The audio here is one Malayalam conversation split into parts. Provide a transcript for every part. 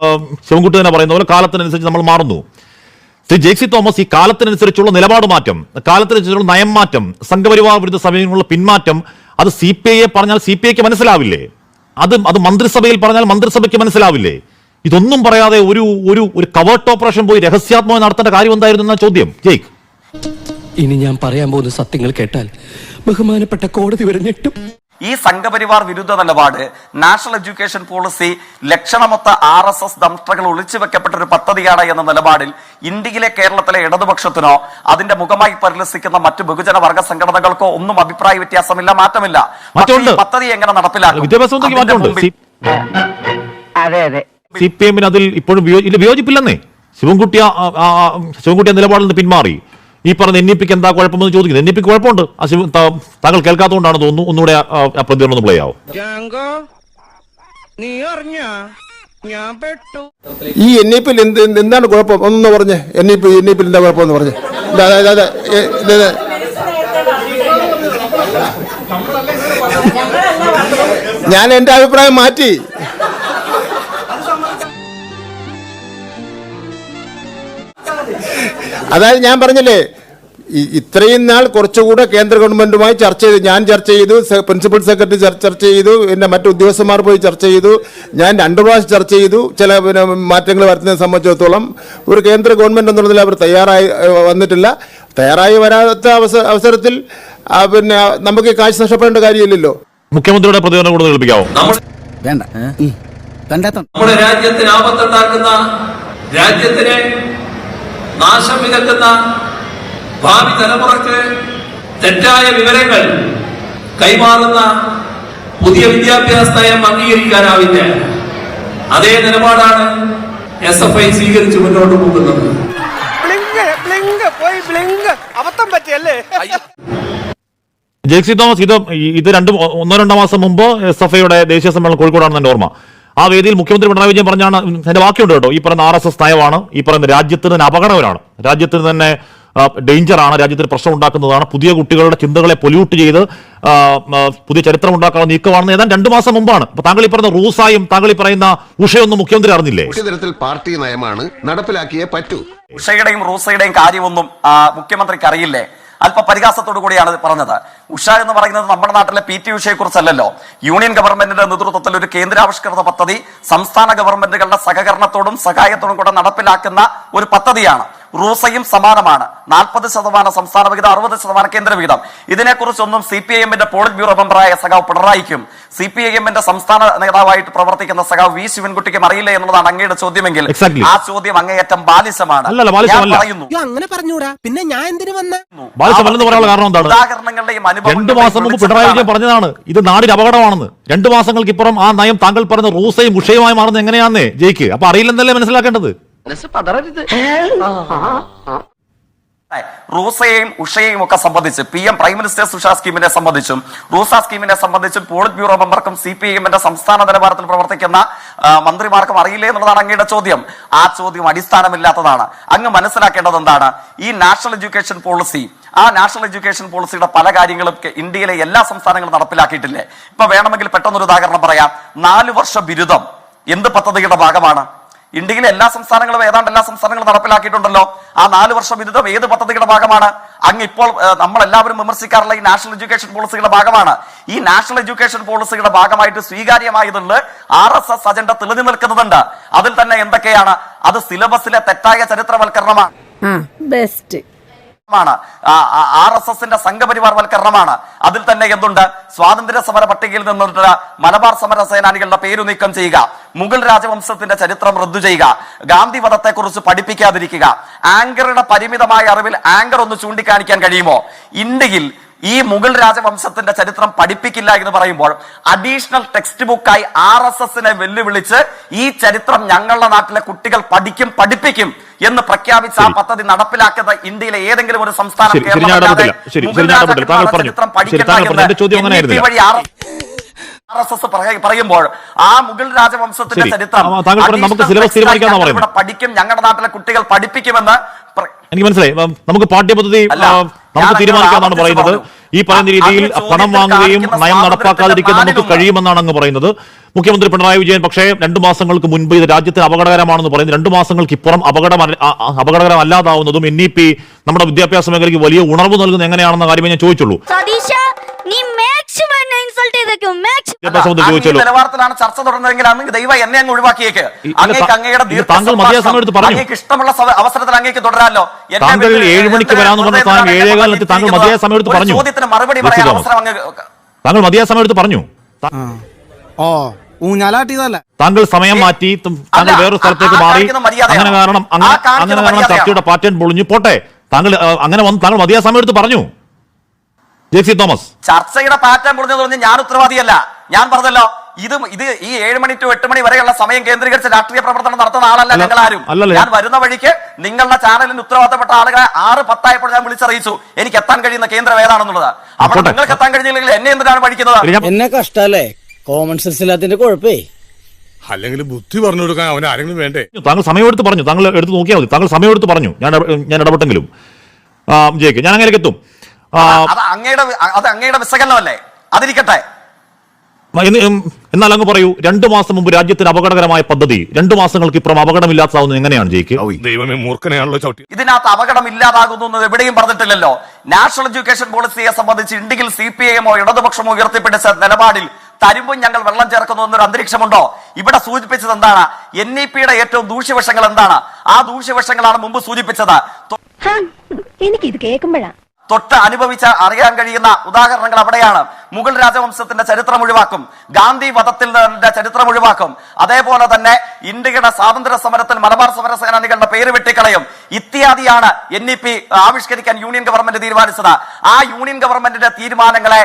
ശിവൻകുട്ടി തന്നെ പറയുന്ന പോലെ കാലത്തിനനുസരിച്ച് നമ്മൾ മാറുന്നു. ശ്രീ ജെയ്സി തോമസ് ഈ കാലത്തിനനുസരിച്ചുള്ള നിലപാട് മാറ്റം കാലത്തിനനുസരിച്ചുള്ള നയം മാറ്റം സംഘപരിവാർ വിരുദ്ധ സമയങ്ങളുള്ള പിന്മാറ്റം അത് സി പി ഐയെ പറഞ്ഞാൽ സി പി ഐക്ക് മനസ്സിലാവില്ലേ? അത് അത് മന്ത്രിസഭയിൽ പറഞ്ഞാൽ മന്ത്രിസഭയ്ക്ക് മനസ്സിലാവില്ലേ? ഇതൊന്നും പറയാതെ ഒരു ഒരു ഒരു കവേർട്ട് ഓപ്പറേഷൻ പോയി രഹസ്യാത്മകം നടത്തേണ്ട കാര്യം എന്തായിരുന്നു എന്ന ചോദ്യം. ജയ്ക്ക് ഇനി ഞാൻ പറയാൻ പോകുന്ന സത്യങ്ങൾ കേട്ടാൽ ബഹുമാനപ്പെട്ട കോടതി വരെ ഞെട്ടും. ഈ സംഘപരിവാർ വിരുദ്ധ നിലപാട് നാഷണൽ എഡ്യൂക്കേഷൻ പോളിസി ലക്ഷണമൊത്ത ആർ എസ് എസ് ദംഷ്ടകൾ ഒളിച്ചു വെക്കപ്പെട്ട ഒരു പദ്ധതിയാണ് എന്ന നിലപാടിൽ ഇന്ത്യയിലെ കേരളത്തിലെ ഇടതുപക്ഷത്തിനോ അതിന്റെ മുഖമായി പരിലസിക്കുന്ന മറ്റു ബഹുജന വർഗ സംഘടനകൾക്കോ ഒന്നും അഭിപ്രായ വ്യത്യാസമില്ല മാറ്റമില്ല. ഈ പദ്ധതി എങ്ങനെ നടപ്പിലാക്കും? സി പി എമ്മിന് അതിൽ ഇപ്പോഴും ഇല്ല വിയോജിപ്പില്ലെന്നേ. ശിവൻകുട്ടിയ ആ- ആ- ആ- ശിവൻകുട്ടി ആ നിലപാടിൽ നിന്ന് പിന്മാറി. ഈ പറഞ്ഞ എന്നിപ്പിക്ക് എന്താ കുഴപ്പമെന്ന് ചോദിക്കുന്നത്. എന്നിപ്പിക്ക് കുഴപ്പമുണ്ട്. താങ്കൾ കേൾക്കാത്തതുകൊണ്ടാണ് തോന്നുന്നു. ഒന്നുകൂടെ ആ- പ്രതികരണം ഒന്ന് പ്ലേ ആവും. ജാങ്കോ നീ അറിഞ്ഞ? ഞാൻ പെട്ടു. ഈ എൻ ഇ പിയിൽ എന്ത് എന്ത് എന്താണ് കുഴപ്പം? ഒന്ന് പറഞ്ഞേ. N E P N E പിയിൽ എന്താ കുഴപ്പം എന്ന് പറഞ്ഞേ. ഞാൻ എന്റെ അഭിപ്രായം മാറ്റി. അതായത് ഞാൻ പറഞ്ഞില്ലേ ഇത്രയും നാൾ കുറച്ചുകൂടെ കേന്ദ്ര ഗവൺമെന്റുമായി ചർച്ച ചെയ്തു. ഞാൻ ചർച്ച ചെയ്തു പ്രിൻസിപ്പൽ സെക്രട്ടറി ചർച്ച ചെയ്തു പിന്നെ മറ്റു ഉദ്യോഗസ്ഥന്മാർ പോയി ചർച്ച ചെയ്തു. ഞാൻ രണ്ടു പ്രാവശ്യം ചർച്ച ചെയ്തു. ചില പിന്നെ മാറ്റങ്ങൾ വരുത്തുന്നതിനെ സംബന്ധിച്ചിടത്തോളം ഒരു കേന്ദ്ര ഗവൺമെന്റ് എന്നുള്ളതിൽ അവർ തയ്യാറായി വന്നിട്ടില്ല. തയ്യാറായി വരാത്ത അവസരത്തിൽ പിന്നെ നമുക്ക് ഈ കാശ് നഷ്ടപ്പെടേണ്ട കാര്യമില്ലല്ലോ. മുഖ്യമന്ത്രിയുടെ പ്രതികരണം കൂടുതൽ കേൾപ്പിക്കാവോ? വേണ്ട. നമ്മുടെ രാജ്യത്തിന് ആപത്തുണ്ടാക്കുന്ന രാജ്യത്തിന് നാശം വിതക്കുന്ന ഭാവി തലമുറയ്ക്ക് തെറ്റായ വിവരങ്ങൾ കൈമാറുന്ന പുതിയ വിദ്യാഭ്യാസ നയം അംഗീകരിക്കാനാവില്ല. അതേ നിലപാടാണ് എസ് എഫ് ഐ സ്വീകരിച്ച് മുന്നോട്ട് പോകുന്നത്. അബദ്ധം പറ്റിയല്ലേ? ജെക്സി തോമസ് ഇത് ഇത് രണ്ട് ഒന്നോ രണ്ടോ മാസം മുമ്പ് എസ് എഫ് ഐയുടെ ദേശീയ സമ്മേളനം കോഴിക്കോടാണെന്ന് എന്റെ ഓർമ്മ. ആ വേദിയിൽ മുഖ്യമന്ത്രി പിണറായി വിജയൻ പറഞ്ഞാണ് എന്റെ വാക്യമുണ്ട് കേട്ടോ. ഈ പറയുന്ന ആർ എസ് എസ് നയമാണ് ഈ പറയുന്ന രാജ്യത്തിന് തന്നെ അപകടകരമാണ്. രാജ്യത്തിന് തന്നെ ഡേഞ്ചർ ആണ് രാജ്യത്തിന് പ്രശ്നം ഉണ്ടാക്കുന്നതാണ്. പുതിയ കുട്ടികളുടെ ചിന്തകളെ പൊല്യൂട്ട് ചെയ്ത് പുതിയ ചരിത്രം ഉണ്ടാക്കാനുള്ള നീക്കമാണെന്ന് ഏതാണ്ട് രണ്ടു മാസം മുമ്പാണ്. അപ്പൊ താങ്കൾ ഈ പറയുന്ന റൂസായും താങ്കൾ ഈ പറയുന്ന ഉഷയൊന്നും മുഖ്യമന്ത്രി അറിഞ്ഞില്ലേ? തരത്തിൽ പാർട്ടി നയമാണ് നടപ്പിലാക്കിയേ പറ്റൂ. ഉഷയുടെയും റൂസയുടെയും കാര്യമൊന്നും മുഖ്യമന്ത്രിക്ക് അറിയില്ലേ? അല്പ പരിഹാസത്തോടു കൂടിയാണ് പറഞ്ഞത്. ഉഷ എന്ന് പറയുന്നത് നമ്മുടെ നാട്ടിലെ പി ടി ഉഷയെ കുറിച്ചല്ലല്ലോ. യൂണിയൻ ഗവൺമെന്റിന്റെ നേതൃത്വത്തിൽ ഒരു കേന്ദ്രാവിഷ്കൃത പദ്ധതി സംസ്ഥാന ഗവൺമെന്റുകളുടെ സഹകരണത്തോടും സഹായത്തോടും കൂടെ നടപ്പിലാക്കുന്ന ഒരു പദ്ധതിയാണ്. റൂസയും സമാനമാണ്. നാൽപ്പത് ശതമാനം സംസ്ഥാന വിഹിതം അറുപത് ശതമാനം കേന്ദ്ര വിഹിതം. ഇതിനെക്കുറിച്ചൊന്നും സി പി ഐ എമ്മിന്റെ പോളിറ്റ് ബ്യൂറോ മെമ്പറായ സഖാവ് പിണറായിക്കും സി പി ഐ എമ്മിന്റെ സംസ്ഥാന നേതാവായിട്ട് പ്രവർത്തിക്കുന്ന സഖാവ് വി ശിവൻകുട്ടിക്കും അറിയില്ല എന്നുള്ളതാണ് അങ്ങയുടെ ചോദ്യമെങ്കിൽ. ആ ചോദ്യം അങ്ങേയറ്റം ബാലിശമാണ്. ഞാൻ പറയുന്നു. അങ്ങനെ പറഞ്ഞൂടാ. പിന്നെ ഞാൻ എന്തിനു വന്ന? ബാലിശമല്ലെന്ന് പറയാനുള്ള കാരണം എന്താണ്? ഉദാഹരണങ്ങളുടെയും രണ്ടു മാസം മുമ്പ് പിണറായി വിജയൻ പറഞ്ഞതാണ് ഇത് നാടിന് അപകടമാണെന്ന്. രണ്ടു മാസങ്ങൾക്ക് ഇപ്പുറം ആ നയം താങ്കൾ പറഞ്ഞ റൂസയും ഉഷയുമായി മാറുന്നത് എങ്ങനെയാന്നേ ജയിക്ക്. അപ്പൊ അറിയില്ലെന്നല്ലേ മനസ്സിലാക്കേണ്ടത്? റൂസയെയും ഉഷയെയും ഒക്കെ സംബന്ധിച്ച് P M prime minister USHA സ്കീമിനെ സംബന്ധിച്ചും റൂസ സ്കീമിനെ സംബന്ധിച്ചും പോളിറ്റ് ബ്യൂറോ മെമ്പർക്കും സി പി എമ്മിന്റെ സംസ്ഥാന നിലവാരത്തിൽ പ്രവർത്തിക്കുന്ന മന്ത്രിമാർക്കും അറിയില്ലേ എന്നുള്ളതാണ് അങ്ങയുടെ ചോദ്യം. ആ ചോദ്യം അടിസ്ഥാനമില്ലാത്തതാണ്. അങ്ങ് മനസ്സിലാക്കേണ്ടത് എന്താണ്? ഈ നാഷണൽ എഡ്യൂക്കേഷൻ പോളിസി ആ നാഷണൽ എഡ്യൂക്കേഷൻ പോളിസിയുടെ പല കാര്യങ്ങളും ഇന്ത്യയിലെ എല്ലാ സംസ്ഥാനങ്ങളും നടപ്പിലാക്കിയിട്ടില്ലേ? ഇപ്പൊ വേണമെങ്കിൽ പെട്ടെന്നൊരു ഉദാഹരണം പറയാം. നാല് വർഷ ബിരുദം എന്ത് പദ്ധതിയുടെ ഭാഗമാണ്? ഇന്ത്യയിലെ എല്ലാ സംസ്ഥാനങ്ങളും ഏതാണ്ട് എല്ലാ സംസ്ഥാനങ്ങളും നടപ്പിലാക്കിയിട്ടുണ്ടല്ലോ. ആ നാല് വർഷം ബിരുദം ഏത് പദ്ധതിയുടെ ഭാഗമാണ്? അങ്ങ് ഇപ്പോൾ നമ്മൾ എല്ലാവരും വിമർശിക്കാറുള്ള ഈ നാഷണൽ എഡ്യൂക്കേഷൻ പോളിസിയുടെ ഭാഗമാണ്. ഈ നാഷണൽ എഡ്യൂക്കേഷൻ പോളിസിയുടെ ഭാഗമായിട്ട് സ്വീകാര്യമായതുള്ള ആർ എസ് എസ് അജണ്ട തെളിഞ്ഞു നിൽക്കുന്നുണ്ട് അതിൽ തന്നെ എന്തൊക്കെയാണ്? അത് സിലബസിലെ തെറ്റായ ചരിത്രവൽക്കരണമാണ്. ബെസ്റ്റ്. മാണ് ആർ എസ് എസിന്റെ സംഘപരിവാർ വൽക്കരണമാണ് അതിൽ തന്നെ എന്തുണ്ട്? സ്വാതന്ത്ര്യ സമര പട്ടികയിൽ നിന്നുള്ള മലബാർ സമര സേനാനികളുടെ പേരു നീക്കം ചെയ്യുക. മുഗൾ രാജവംശത്തിന്റെ ചരിത്രം റദ്ദു ചെയ്യുക. ഗാന്ധി വധത്തെ കുറിച്ച് പഠിപ്പിക്കാതിരിക്കുക. ആങ്കറുടെ പരിമിതമായ അറിവിൽ ആങ്കർ ഒന്ന് ചൂണ്ടിക്കാണിക്കാൻ കഴിയുമോ? ഇന്ത്യയിൽ ഈ മുഗൾ രാജവംശത്തിന്റെ ചരിത്രം പഠിപ്പിക്കില്ല എന്ന് പറയുമ്പോൾ അഡീഷണൽ ടെക്സ്റ്റ് ബുക്കായി ആർ എസ് എസിനെ വെല്ലുവിളിച്ച് ഈ ചരിത്രം ഞങ്ങളുടെ നാട്ടിലെ കുട്ടികൾ പഠിക്കും പഠിപ്പിക്കും എന്ന് പ്രഖ്യാപിച്ച ആ പദ്ധതി നടപ്പിലാക്കുന്ന ഇന്ത്യയിലെ ഏതെങ്കിലും ഒരു സംസ്ഥാനം കേരളം. ചരിത്രം എന്ന് വഴി ആർ എസ് എസ് പറയുമ്പോൾ ആ മുഗൾ രാജവംശത്തിന്റെ. ചരിത്രം പഠിക്കും ഞങ്ങളുടെ നാട്ടിലെ കുട്ടികൾ പഠിപ്പിക്കുമെന്ന് എനിക്ക് മനസ്സിലായി. നമുക്ക് പാഠ്യപദ്ധതി നമുക്ക് തീരുമാനിക്കാമെന്നാണ് പറയുന്നത്. ഈ പറയുന്ന രീതിയിൽ പണം വാങ്ങുകയും നയം നടപ്പാക്കാതിരിക്കാൻ നമുക്ക് കഴിയുമെന്നാണ് അങ്ങ് പറയുന്നത്. മുഖ്യമന്ത്രി പിണറായി വിജയൻ പക്ഷേ രണ്ടു മാസങ്ങൾക്ക് മുൻപ് ഇത് രാജ്യത്തിന് അപകടകരമാണെന്ന് പറയുന്നത് രണ്ടു മാസങ്ങൾക്ക് ഇപ്പുറം അപകടം അപകടകരമല്ലാതാവുന്നതും എൻ ഇ പി നമ്മുടെ വിദ്യാഭ്യാസ മേഖലയ്ക്ക് വലിയ ഉണർവ് നൽകുന്നത് എങ്ങനെയാണെന്ന കാര്യമേ ഞാൻ ചോദിച്ചുള്ളൂ. മാക്സിമം ഇൻസൾട്ട് ചെയ്തേക്കും. മാക്സിമം നിലവാരത്തിലാണ് ചർച്ച തുടർന്നതെങ്കിൽ അങ്ങ് ദൈവം എന്നെ അങ്ങ് ഒഴിവാക്കിയേക്ക്. അങ്ങേക്ക് അങ്ങയുടെ ഇഷ്ടമുള്ള അവസരത്തിൽ അങ്ങേക്ക് തുടരാമല്ലോ. താങ്കൾ ഏഴ് മണിക്ക് വരാമെന്ന് പറഞ്ഞ താങ്കൾ മതിയായ സമയം പറഞ്ഞു. ചോദ്യത്തിന് മറുപടി പറയാൻ അവസരം അങ്ങ് താങ്കൾ മതിയായ പറഞ്ഞു. ഓ ഊഞ്ഞാലാട്ടിയതല്ല? താങ്കൾ സമയം മാറ്റി താങ്കൾ വേറൊരു സ്ഥലത്തേക്ക് മാറി. അങ്ങനെ കാരണം അങ്ങനെ കാരണം? ചർച്ചയുടെ പാറ്റേൺ പൊളിഞ്ഞു. പോട്ടെ. താങ്കൾ അങ്ങനെ വന്ന് താങ്കൾ മതിയായ സമയം എടുത്ത് പറഞ്ഞു. തോമസ്. ചർച്ചയുടെ പാറ്റേൺ പൊളിഞ്ഞെന്ന് പറഞ്ഞ് ഞാൻ ഉത്തരവാദിയല്ല. ഞാൻ പറഞ്ഞല്ലോ ഇത് ഇത് ഈ ഏഴ് മണി ടു എട്ട് മണി വരെയുള്ള സമയം കേന്ദ്രീകരിച്ച് രാഷ്ട്രീയ പ്രവർത്തനം നടത്തുന്ന ആളല്ല നിങ്ങൾ ഞങ്ങൾ ആരും ഞാൻ വരുന്ന വഴിക്ക് നിങ്ങളുടെ ചാനലിന് ഉത്തരവാദിത്തപ്പെട്ട ആളുകളെ ആറ് പത്തായപ്പോൾ ഞാൻ വിളിച്ചറിയിച്ചു. എനിക്ക് എത്താൻ കഴിയുന്ന കേന്ദ്രം ഏതാണെന്നുള്ളത്. അപ്പോൾ. നിങ്ങൾക്ക് എത്താൻ കഴിഞ്ഞില്ലെങ്കിൽ എന്നെ എന്തിനാണ് പഠിക്കുന്നത്? ഇനി എന്നെ കഷ്ടല്ലേ? Common sense ഇല്ലാത്തതിന്റെ കുഴപ്പേ. അല്ലെങ്കിൽ ബുദ്ധി പറഞ്ഞു കൊടുക്കാൻ അവൻ ആരെങ്കിലും വേണ്ടേ? താങ്കൾ സമയമെടുത്ത് പറഞ്ഞു. താങ്കൾ എടുത്ത് നോക്കിയാൽ മതി. താങ്കൾ സമയമെടുത്ത് പറഞ്ഞു. ഞാൻ ഞാൻ ഇടപെട്ടെങ്കിലും. ജയിക്കും ജയിക്ക് ഞാൻ അങ്ങനെയൊക്കെ എത്തും. അത് അങ്ങയുടെ അത് അങ്ങയുടെ വിശകലനമല്ലേ? അതിരിക്കട്ടെ. എന്നാൽ അങ്ങ് പറയൂ രണ്ടു മാസം മുമ്പ് രാജ്യത്തിന് അപകടകരമായ പദ്ധതി രണ്ടു മാസങ്ങൾക്ക് ഇപ്പുറം അപകടമില്ലാത്തതാവുന്നത് എങ്ങനെയാണ് ജയിക്ക് ദൈവമേ മൂർഖനെയാണല്ലോ ചവിട്ടി. ഇതിനകത്ത് അപകടം ഇല്ലാതാകുന്നു എവിടെയും പറഞ്ഞിട്ടില്ലല്ലോ. നാഷണൽ എഡ്യൂക്കേഷൻ പോളിസിയെ സംബന്ധിച്ച് ഇന്ത്യയിൽ സി പി ഐഎമ്മോ ഇടതുപക്ഷമോ ഉയർത്തിപ്പിടിച്ച നിലപാടിൽ തരുമ്പും ഞങ്ങൾ വെള്ളം ചേർക്കുന്നു എന്നൊരു അന്തരീക്ഷമുണ്ടോ? ഇവിടെ സൂചിപ്പിച്ചത് എന്താണ്? എൻ ഇ പിയുടെ ഏറ്റവും ദൂഷ്യവശങ്ങൾ എന്താണ്? ആ ദൂഷ്യവശങ്ങളാണ് മുമ്പ് സൂചിപ്പിച്ചത്. എനിക്ക് എനിക്കിത് കേൾക്കുമ്പോഴാ. തൊട്ട് അനുഭവിച്ച അറിയാൻ കഴിയുന്ന ഉദാഹരണങ്ങൾ അവിടെയാണ്. മുഗൾ രാജവംശത്തിന്റെ ചരിത്രം ഒഴിവാക്കും. ഗാന്ധി വധത്തിന്റെ ചരിത്രം ഒഴിവാക്കും. അതേപോലെ തന്നെ ഇന്ത്യയുടെ സ്വാതന്ത്ര്യ സമരത്തിൽ മലബാർ സമര സേനാനികളുടെ പേര് വെട്ടിക്കളയും. ഇത്യാദിയാണ് എൻ ഇ പി ആവിഷ്കരിക്കാൻ യൂണിയൻ ഗവൺമെന്റ് തീരുമാനിച്ചത്. ആ യൂണിയൻ ഗവൺമെന്റിന്റെ തീരുമാനങ്ങളെ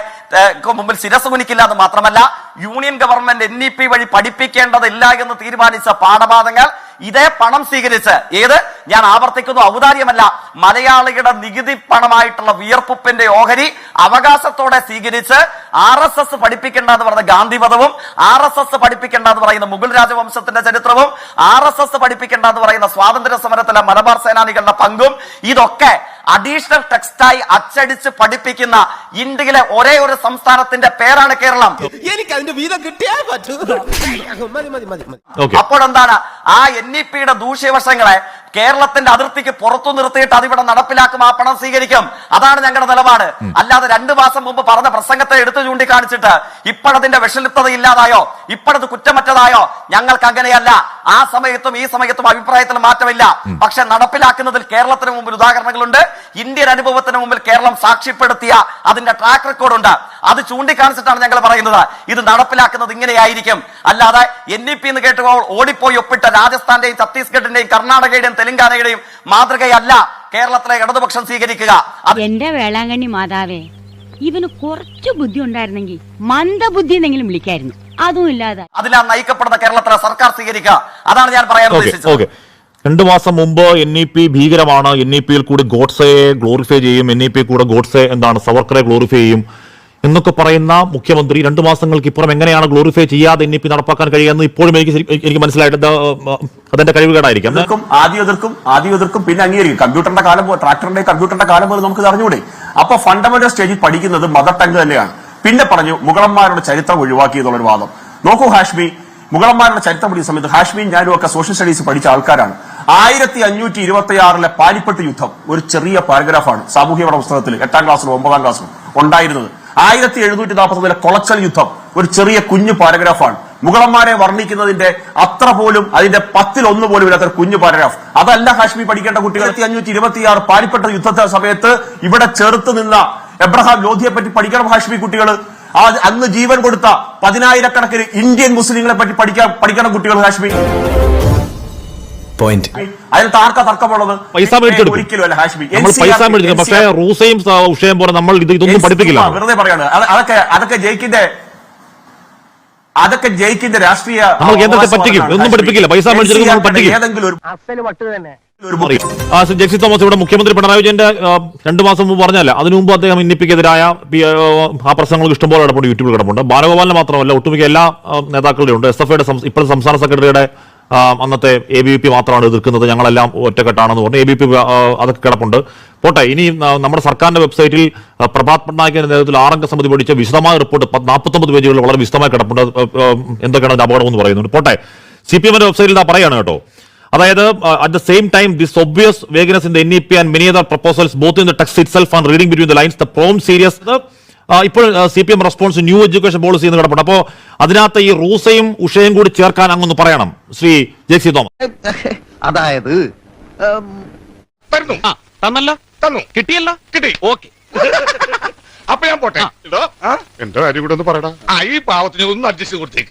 മുമ്പിൽ ശിരസ് എന്ന് മാത്രമല്ല union government N E P വഴി പഠിപ്പിക്കേണ്ടതില്ല എന്ന് തീരുമാനിച്ച പാഠഭാഗങ്ങൾ ഇതേ പണം സ്വീകരിച്ച് ഏത്? ഞാൻ ആവർത്തിക്കുന്നു ഔദാര്യമല്ല. മലയാളികളുടെ നികുതി പണമായിട്ടുള്ള വിയർപ്പുപ്പിന്റെ ഓഹരി അവകാശത്തോടെ സ്വീകരിച്ച് ആർ എസ് എസ് പഠിപ്പിക്കേണ്ട എന്ന് പറയുന്ന ഗാന്ധിപദവും ആർ എസ് എസ് പഠിപ്പിക്കേണ്ട എന്ന് പറയുന്ന മുഗൾ രാജവംശത്തിന്റെ ചരിത്രവും ആർ എസ് എസ് പഠിപ്പിക്കേണ്ട എന്ന് പറയുന്ന സ്വാതന്ത്ര്യ സമരത്തിലെ മലബാർ സേനാനികളുടെ പങ്കും ഇതൊക്കെ അഡീഷണൽ ടെക്സ്റ്റായി അച്ചടിച്ച് പഠിപ്പിക്കുന്ന ഇന്ത്യയിലെ ഒരേ ഒരു സംസ്ഥാനത്തിന്റെ പേരാണ് കേരളം. എനിക്ക് അതിന്റെ വീതം കിട്ടിയാ പറ്റൂ. അപ്പോഴെന്താണ്? ആ എൻ ഇ പിയുടെ ദൂഷ്യവശങ്ങളെ കേരളത്തിന്റെ അതിർത്തിക്ക് പുറത്തു നിർത്തിയിട്ട് അതിവിടെ നടപ്പിലാക്കും ആ പണം സ്വീകരിക്കും. അതാണ് ഞങ്ങളുടെ നിലപാട്. അല്ലാതെ രണ്ടു മാസം മുമ്പ് പറഞ്ഞ പ്രസംഗത്തെ എടുത്തു ചൂണ്ടിക്കാണിച്ചിട്ട് ഇപ്പോഴതിന്റെ വിഷലിപ്തത ഇല്ലാതായോ? ഇപ്പോഴത് കുറ്റമറ്റതായോ? ഞങ്ങൾക്ക് അങ്ങനെയല്ല. ആ സമയത്തും ഈ സമയത്തും അഭിപ്രായത്തിൽ മാറ്റമില്ല. പക്ഷെ നടപ്പിലാക്കുന്നതിൽ കേരളത്തിന് മുമ്പിൽ ഉദാഹരണങ്ങളുണ്ട്. ഇന്ത്യൻ അനുഭവത്തിന് മുമ്പിൽ കേരളം സാക്ഷ്യപ്പെടുത്തിയ അതിന്റെ ട്രാക്ക് റെക്കോർഡ് ഉണ്ട്. അത് ചൂണ്ടിക്കാണിച്ചിട്ടാണ് ഞങ്ങൾ പറയുന്നത്. ഇത് നടപ്പിലാക്കുന്നത് ഇങ്ങനെയായിരിക്കും. അല്ലാതെ എൻ ഇ പി എന്ന് കേട്ടുമ്പോൾ ഓടിപ്പോയി ഒപ്പിട്ട രാജസ്ഥാന്റെയും ഛത്തീസ്ഗഡിന്റെയും കർണാടകയുടെയും തെലങ്കാനയുടെയും മാതൃകയല്ല കേരളത്തിലെ ഇടതുപക്ഷം സ്വീകരിക്കുക. എന്റെ വേളാങ്കണ്ണി മാതാവേ ഇവന് കുറച്ച് ബുദ്ധി ഉണ്ടായിരുന്നെങ്കിൽ മന്ദബുദ്ധി എന്നെങ്കിലും വിളിക്കായിരുന്നു. അതും ഇല്ലാതെ. അതിലാണ് നയിക്കപ്പെടുന്ന കേരളത്തിലെ സർക്കാർ സ്വീകരിക്കുക. അതാണ് ഞാൻ പറയാൻ ഉദ്ദേശിച്ചത്. ഓക്കെ. രണ്ടു മാസം മുമ്പ് എൻ ഇ പി ഭീകരമാണ്. എൻ ഇ പിയിൽ കൂടി ഗോഡ്സയെ ഗ്ലോറിഫൈ ചെയ്യും. എൻ ഇ പി കൂടെ ഗോഡ്സെ എന്താണ്? സവർക്കറെ ഗ്ലോറിഫൈ ചെയ്യും. എന്നൊക്കെ പറയുന്ന മുഖ്യമന്ത്രി രണ്ടു മാസങ്ങൾക്ക് ഇപ്പുറം എങ്ങനെയാണ് ഗ്ലോറിഫൈ ചെയ്യാതെ എൻ ഇ പി നടപ്പാക്കാൻ കഴിയുമെന്ന് ഇപ്പോഴും എനിക്ക് എനിക്ക് മനസ്സിലായിട്ട് അതിന്റെ കഴിവുകേടായിരിക്കാം. ആദ്യം എതിർക്കും ആദ്യം എതിർക്കും പിന്നെ അംഗീകരിക്കും. കമ്പ്യൂട്ടറിന്റെ കാലം ട്രാക്ടറിന്റെ കമ്പ്യൂട്ടറിന്റെ കാലം പോലെ നമുക്ക് അറിഞ്ഞൂടെ അപ്പൊ ഫണ്ടമെന്റൽ സ്റ്റേജിൽ പഠിക്കുന്നത് മദർ ടങ് തന്നെയാണ്. പിന്നെ പറഞ്ഞു മുഗളന്മാരുടെ ചരിത്രം ഒഴിവാക്കി എന്നുള്ളൊരു വാദം. നോക്കൂ ഹാഷ്മി. മുഗളന്മാരുടെ ചരിത്രം പഠിക്കുന്ന സമയത്ത് ഹാഷ്മിയും ഞാനും ഒക്കെ സോഷ്യൽ സ്റ്റഡീസ് പഠിച്ച ആൾക്കാരാണ്. ആയിരത്തി അഞ്ഞൂറ്റി ഇരുപത്തി ആറിലെ പാനിപ്പട്ട് യുദ്ധം ഒരു ചെറിയ പാരഗ്രാഫാണ് സാമൂഹ്യ പഠന പുസ്തകത്തിൽ എട്ടാം ക്ലാസ്സിലും ഒമ്പതാം ക്ലാസ്സിലും ഉണ്ടായിരുന്നത്. ആയിരത്തി എഴുന്നൂറ്റി നാൽപ്പത്തൊന്നിലെ കൊളച്ചൽ യുദ്ധം ഒരു ചെറിയ കുഞ്ഞു പാരഗ്രാഫാണ്. മുഗളന്മാരെ വർണിക്കുന്നതിന്റെ അത്ര പോലും അതിന്റെ പത്തിൽ ഒന്ന് പോലും ഇല്ലാത്ത കുഞ്ഞു പാരഗ്രാഫ്. അതല്ല ഹാഷ്മി പഠിക്കേണ്ട കുട്ടികൾ. അഞ്ഞൂറ്റി ഇരുപത്തിയാറ് പാരിപ്പെട്ട യുദ്ധത്തെ സമയത്ത് ഇവിടെ ചെറുത്ത് നിന്ന എബ്രഹാം ലോധിയെ പറ്റി പഠിക്കണം ഹാഷ്മി കുട്ടികൾ. ആ അന്ന് ജീവൻ കൊടുത്ത പതിനായിരക്കണക്കിന് ഇന്ത്യൻ മുസ്ലിങ്ങളെ പറ്റി പഠിക്കാൻ പഠിക്കണം കുട്ടികൾ കാശ്മീർ പോയിന്റ് അതിന് താർക്ക തർക്കമുള്ളത്? പൈസ മേടിച്ചെടുക്കും. ഒരിക്കലും അല്ല ഹാഷ്മി. നമ്മൾ പൈസ മേടിച്ചെടുക്കും പക്ഷേ റൂസയും ഉഷയും പോലെ നമ്മൾ ഇത് ഇതൊന്നും പഠിപ്പിക്കില്ല. വെറുതെ പറയാണ്. അതൊക്കെ അതൊക്കെ ജയിക്കിന്റെ അതൊക്കെ ജയിക്കിന്റെ രാഷ്ട്രീയ നമ്മൾ കേന്ദ്രത്തെ പറ്റിക്കും. ഒന്നും പഠിപ്പിക്കില്ല. പൈസ മേടിച്ചെടുക്കും, പറ്റിക്കും. ഏതെങ്കിലും ഒരു അസൽ വട്ട് തന്നെ. ഒരു ആ, ശ്രീ ജെക്സി തോമസ് ഇവിടെ മുഖ്യമന്ത്രി പിണറായി വിജയന്റെ രണ്ടു മാസം മുമ്പ് പറഞ്ഞല്ല അതിനു മുമ്പ് അദ്ദേഹം ഇന്നിപ്പിക്കെതിരായ ആ, പ്രസംഗങ്ങൾക്ക് പ്രശ്നങ്ങൾക്ക് ഇഷ്ടംപോലെ കിടപ്പുണ്ട് യൂട്യൂബിൽ കിടപ്പുണ്ട്. ബാലഗോപാലിന് മാത്രമല്ല ഒട്ടുമിക്ക എല്ലാ നേതാക്കളുടെയും ഉണ്ട്. എസ് എഫ് ഐയുടെ ഇപ്പോഴത്തെ സംസ്ഥാന സെക്രട്ടറിയുടെ അന്നത്തെ എ ബി പി മാത്രമാണ് എതിർക്കുന്നത്. ഞങ്ങളെല്ലാം ഒറ്റക്കെട്ടാണെന്ന് പറഞ്ഞു. എ ബി പി അതൊക്കെ കിടപ്പുണ്ട്. പോട്ടെ ഇനി നമ്മുടെ സർക്കാരിന്റെ വെബ്സൈറ്റിൽ പ്രഭാത് പട്നായിക്കിന്റെ നേതൃത്വത്തിൽ ആറംഗ സമിതി പഠിച്ച വിശദമായ റിപ്പോർട്ട് നാൽപ്പത്തൊമ്പത് പേജുകളിൽ വളരെ വിശദമായി കിടപ്പുണ്ട്. എന്തൊക്കെയാണ് അതിന്റെ അപകടം എന്ന് പറയുന്നുണ്ട്. പോട്ടെ സി പി എമ്മിന്റെ വെബ്സൈറ്റിൽ ഇതാ പറയാണ് കേട്ടോ. അതായത് at the same time this obvious vagueness in the N E P and many other proposals both in the text itself and reading between the lines the prom serious ഇപ്പോൾ C P M response new education policy എന്ന് കിടപ്പുണ്ട്. അപ്പോൾ അതിനകത്ത് ഈ റൂസയും ഉഷയും കൂടി ചേർക്കാൻ അങ്ങൊന്ന് പറയണം ശ്രീ ജെക്സി തോമസ്. അതായത് തരുന്നു. തന്നല്ലോ. തന്നു. കിട്ടിയല്ലോ. കിട്ടി. ഓക്കെ. അപ്പൊ ഞാൻ പോട്ടെ. എന്റെ കാര്യം കൂടെ ഒന്ന് പറയടാ. ആ ഈ പാവത്തിന് ഒന്ന് അഡ്ജസ്റ്റ് കൊടുത്തേക്ക്.